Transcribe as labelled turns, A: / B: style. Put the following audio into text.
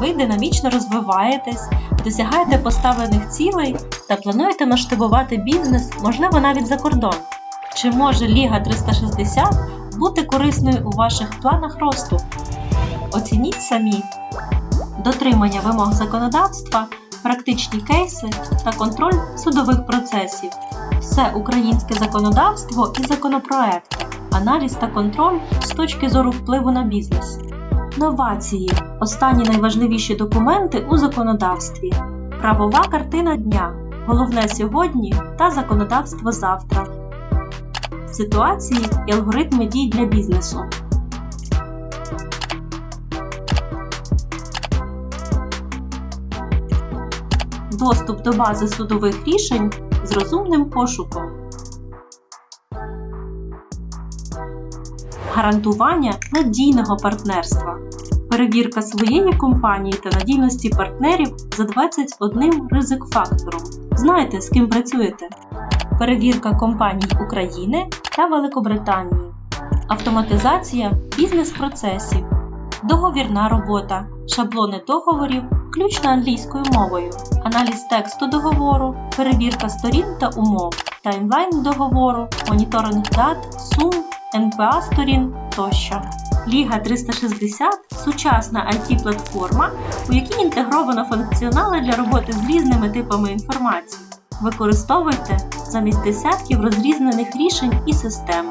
A: Ви динамічно розвиваєтесь, досягаєте поставлених цілей та плануєте масштабувати бізнес, можливо, навіть за кордон. Чи може Ліга 360 бути корисною у ваших планах росту? Оцініть самі дотримання вимог законодавства, практичні кейси та контроль судових процесів, все українське законодавство і законопроекти, аналіз та контроль з точки зору впливу на бізнес. Новації останні найважливіші документи у законодавстві. Правова картина дня. Головне сьогодні та законодавство завтра. Ситуації і алгоритми дій для бізнесу. Доступ до бази судових рішень з розумним пошуком. Гарантування надійного партнерства. Перевірка своєї компанії та надійності партнерів за 21 ризик-фактором. Знаєте, з ким працюєте? Перевірка компаній України та Великобританії. Автоматизація бізнес-процесів. Договірна робота. Шаблони договорів включно англійською мовою. Аналіз тексту договору, перевірка сторін та умов, таймлайн договору, моніторинг дат, сум, НПА сторін тощо. Ліга 360 сучасна IT-платформа, у якій інтегровано функціонали для роботи з різними типами інформації. Використовуйте замість десятків розрізнених рішень і систем.